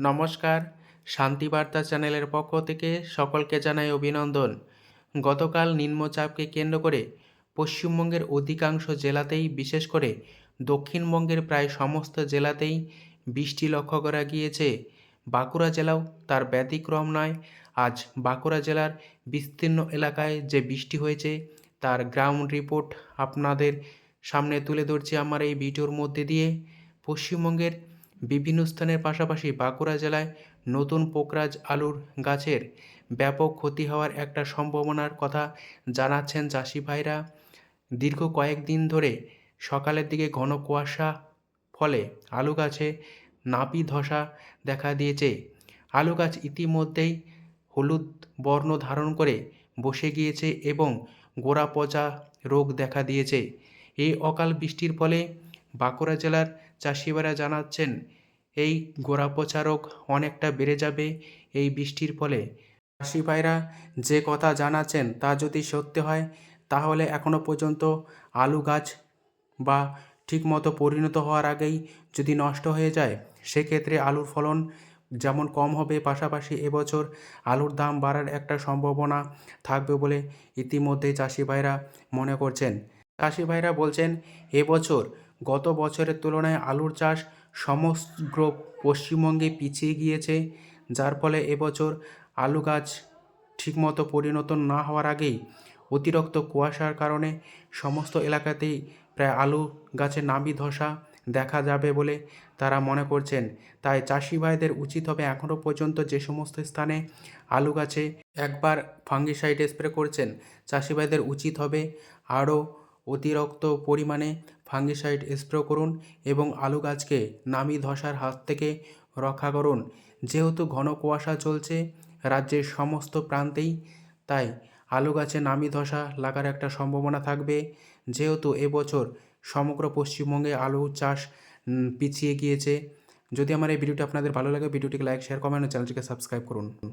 নমস্কার। শান্তিবার্তা চ্যানেলের পক্ষ থেকে সকলকে জানাই অভিনন্দন। গতকাল নিম্নচাপকে কেন্দ্র করে পশ্চিমবঙ্গের অধিকাংশ জেলাতেই, বিশেষ করে দক্ষিণবঙ্গের প্রায় সমস্ত জেলাতেই বৃষ্টি লক্ষ্য করা গিয়েছে। বাঁকুড়া জেলাও তার ব্যতিক্রম নয়। আজ বাঁকুড়া জেলার বিস্তীর্ণ এলাকায় যে বৃষ্টি হয়েছে, তার গ্রাউন্ড রিপোর্ট আপনাদের সামনে তুলে ধরছি আমার এই ভিডিওর মধ্যে দিয়ে। পশ্চিমবঙ্গের বিভিন্ন স্থানের পাশাপাশি বাঁকুড়া জেলায় নতুন পোকরাজ আলুর গাছের ব্যাপক ক্ষতি হওয়ার একটা সম্ভাবনার কথা জানাচ্ছেন চাষি ভাইরা। দীর্ঘ কয়েকদিন ধরে সকালের দিকে ঘন কুয়াশা ফলে আলু গাছে নাপি ধসা দেখা দিয়েছে। আলু গাছ ইতিমধ্যেই হলুদ বর্ণ ধারণ করে বসে গিয়েছে এবং গোড়া পচা রোগ দেখা দিয়েছে। এই অকাল বৃষ্টির ফলে বাঁকুড়া জেলার চাষিভাইরা জানাচ্ছেন, এই গোড়া পচা রোগ অনেকটা বেড়ে যাবে এই বৃষ্টির ফলে। চাষি ভাইরা যে কথা জানাচ্ছেন তা যদি সত্যি হয়, তাহলে এখনও পর্যন্ত আলু গাছ বা ঠিকমতো পরিণত হওয়ার আগেই যদি নষ্ট হয়ে যায়, সেক্ষেত্রে আলুর ফলন যেমন কম হবে, পাশাপাশি এবছর আলুর দাম বাড়ার একটা সম্ভাবনা থাকবে বলে ইতিমধ্যেই চাষি ভাইরা মনে করছেন। চাষি ভাইরা বলছেন, এবছর গত বছরের তুলনায় আলুর চাষ সমগ্র পশ্চিমবঙ্গে পিছিয়ে গিয়েছে, যার ফলে এবছর আলু গাছ ঠিকমতো পরিণত না হওয়ার আগেই অতিরিক্ত কুয়াশার কারণে সমস্ত এলাকাতেই প্রায় আলু গাছের নাবি ধসা দেখা যাবে বলে তারা মনে করছেন। তাই চাষি ভাইদের উচিত হবে এখনও পর্যন্ত যে সমস্ত স্থানে আলু গাছে একবার ফাঙ্গিসাইড স্প্রে করছেন, চাষি ভাইদের উচিত হবে আরও অতিরিক্ত পরিমাণে ফাঙ্গিসাইড স্প্রে করুন এবং আলু গাছকে নামি ধসার হাত থেকে রক্ষা করুন। যেহেতু ঘন কুয়াশা চলছে, রাজ্যের সমস্ত প্রান্তেই তাই আলু গাছে নামি ধসা লাগার একটা সম্ভাবনা থাকবে। যেহেতু এবছর সমগ্র পশ্চিমবঙ্গে আলু চাষ পিছিয়ে গিয়েছে। যদি আমার এই ভিডিওটি আপনাদের ভালো লাগে, ভিডিওটিকে লাইক শেয়ার কমেন্ট চ্যানেলটিকে সাবস্ক্রাইব করুন।